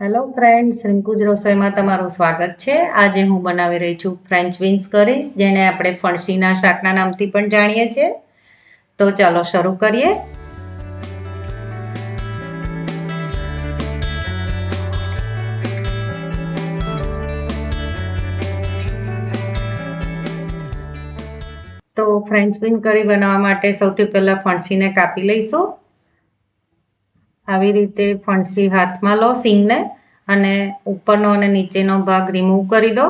Hello friends રિંકુજ રસોઈમાં તમારું સ્વાગત છે. આજે હું બનાવી રહી છું ફ્રેન્ચ બીન્સ કરીશ જેને આપણે ફણસીના શાકના નામથી પણ જાણીએ છીએ. તો ચાલો શરૂ કરીએ. તો ફ્રેન્ચ બીન કરી બનાવવા માટે સૌથી પહેલાં ફણસીને કાપી લઈશું. આવી રીતે ફણસી હાથમાં લો સિંગને અને ઉપરનો અને નીચેનો ભાગ રિમૂવ કરી દો.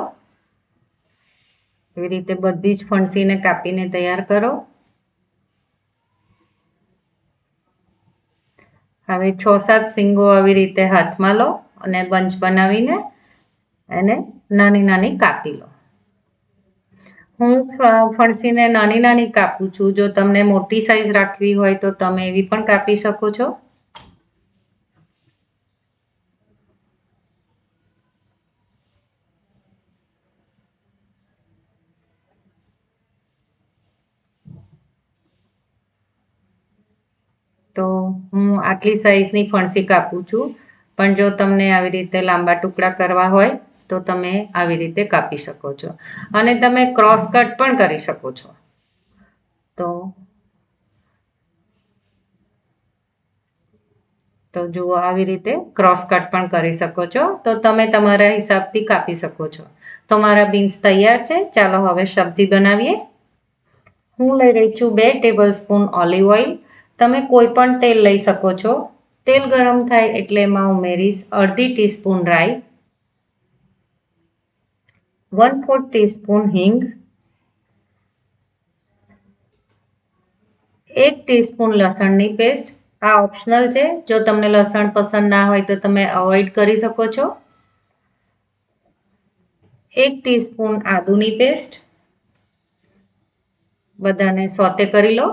એવી રીતે બધી જ ફણસીને કાપીને તૈયાર કરો. હવે છ સાત સિંગો આવી રીતે હાથમાં લો અને બંચ બનાવીને એને નાની નાની કાપી લો. હું ફણસીને નાની નાની કાપું છું. જો તમને મોટી સાઈઝ રાખવી હોય તો તમે એવી પણ કાપી શકો છો. તો હું આટલી સાઈઝની ફણસી કાપું છું. પણ જો તમને આવી રીતે લાંબા ટુકડા કરવા હોય, તો તમે આવી રીતે કાપી શકો છો. અને તમે ક્રોસ કટ પણ કરી શકો છો. તો તો જુઓ આવી રીતે ક્રોસ કટ પણ કરી શકો છો. તો તમે તમારા હિસાબથી કાપી શકો છો. તો મારા બીન્સ તૈયાર છે. ચાલો હવે સબ્જી બનાવીએ. હું લઈ રહી છું બે ટેબલ સ્પૂન ઓલિવ ઓઇલ તમે કોઈ પણ તેલ લઈ શકો છો. તેલ ગરમ થાય એટલે એમાં ઉમેરીશ અડધી ટીસ્પૂન રાઈ વન ફોર્થ ટીસ્પૂન હિંગ, એક ટીસ્પૂન લસણની પેસ્ટ. આ ઓપ્શનલ છે. જો તમને લસણ પસંદ ના હોય તો તમે અવોઇડ કરી શકો છો. એક ટીસ્પૂન આદુની પેસ્ટ. બધાને સોતે કરી લો.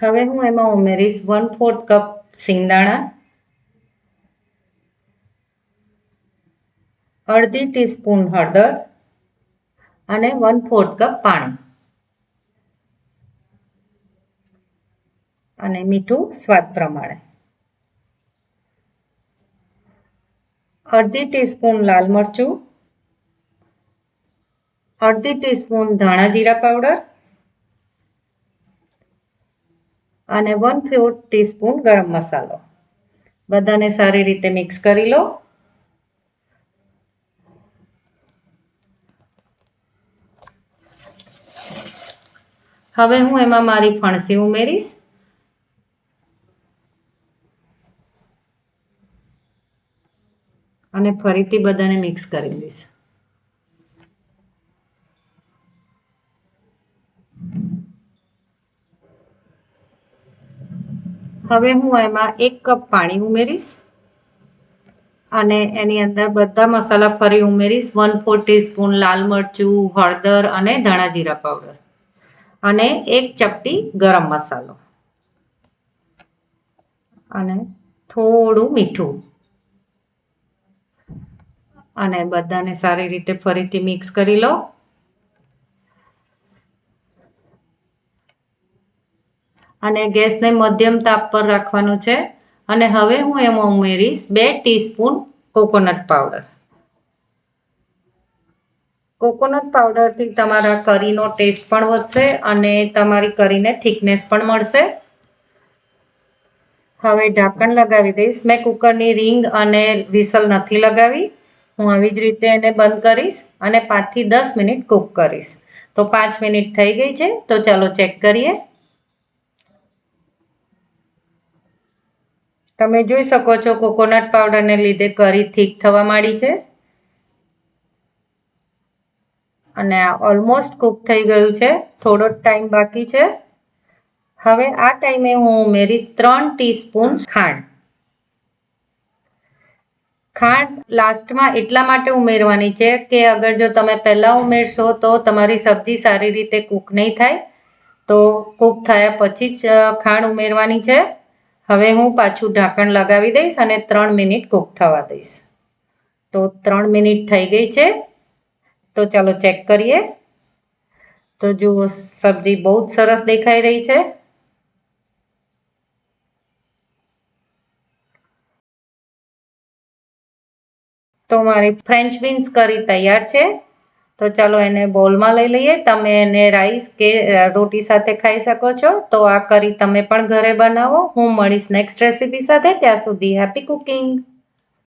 હવે હું એમાં ઉમેરીશ વન ફોર્થ કપ સિંગદાણા, અડધી ટીસ્પૂન હળદર અને વન ફોર્થ કપ પાણી. અને મીઠું સ્વાદ પ્રમાણે. અડધી ટીસ્પૂન લાલ મરચું, અડધી ટીસ્પૂન ધાણા જીરા પાવડર અને વન ફોર્થ ટીસ્પૂન ગરમ મસાલો. બધાને સારી રીતે મિક્સ કરી લો. હવે હું એમાં મારી ફણસી ઉમેરીશ. અને ફરીથી બધાને મિક્સ કરી લઈશ. હવે હું એમાં એક કપ પાણી ઉમેરીશ અને એની અંદર બધા મસાલા ફરી ઉમેરીશ. વન ફોર ટીસ્પૂન લાલ મરચું, હળદર અને ધાણા જીરા પાવડર અને એક ચપટી ગરમ મસાલો. અને થોડું મીઠું. અને બધાને સારી રીતે ફરીથી મિક્સ કરી લો. અને ગેસને મધ્યમ તાપ પર રાખવાનું છે. અને હવે હું એમાં ઉમેરીશ બે ટીસ્પૂન કોકોનટ પાવડર. કોકોનટ પાવડરથી તમારા કરીનો ટેસ્ટ પણ વધશે અને તમારી કરીને થિકનેસ પણ મળશે. હવે ઢાંકણ લગાવી દઈશ. મેં કુકરની રિંગ અને વિસલ નથી લગાવી. હું આવી જ રીતે એને બંધ કરીશ અને પાંચથી દસ મિનિટ કૂક કરીશ. તો પાંચ મિનિટ થઈ ગઈ છે. તો ચાલો ચેક કરીએ. તમે જોઈ શકો છો કોકોનટ પાવડરને લીધે કરી થીક થવા માંડી છે. અને આ ઓલમોસ્ટ કૂક થઈ ગયું છે. થોડો ટાઈમ બાકી છે. હવે આ ટાઈમે હું ઉમેરીશ ત્રણ ટીસ્પૂન ખાંડ. ખાંડ લાસ્ટમાં એટલા માટે ઉમેરવાની છે કે અગર જો તમે પહેલાં ઉમેરશો તો તમારી સબ્જી સારી રીતે કૂક નહીં થાય. તો કૂક થયા પછી જ ખાંડ ઉમેરવાની છે. હવે હું પાછું ઢાંકણ લગાવી દઈશ અને ત્રણ મિનિટ કૂક થવા દઈશ. તો ત્રણ મિનિટ થઈ ગઈ છે. તો ચાલો ચેક કરીએ. તો જુઓ, સબ્જી બહુ જ સરસ દેખાઈ રહી છે. તો મારી ફ્રેન્ચ બીન્સ કરી તૈયાર છે. તો ચાલો એને બોલમાં લઈ લઈએ. તમે એને રાઈસ કે રોટી સાથે ખાઈ શકો છો. તો આ કરી તમે પણ ઘરે બનાવો. હું મળીશ નેક્સ્ટ રેસીપી સાથે. ત્યાં સુધી હેપી કુકિંગ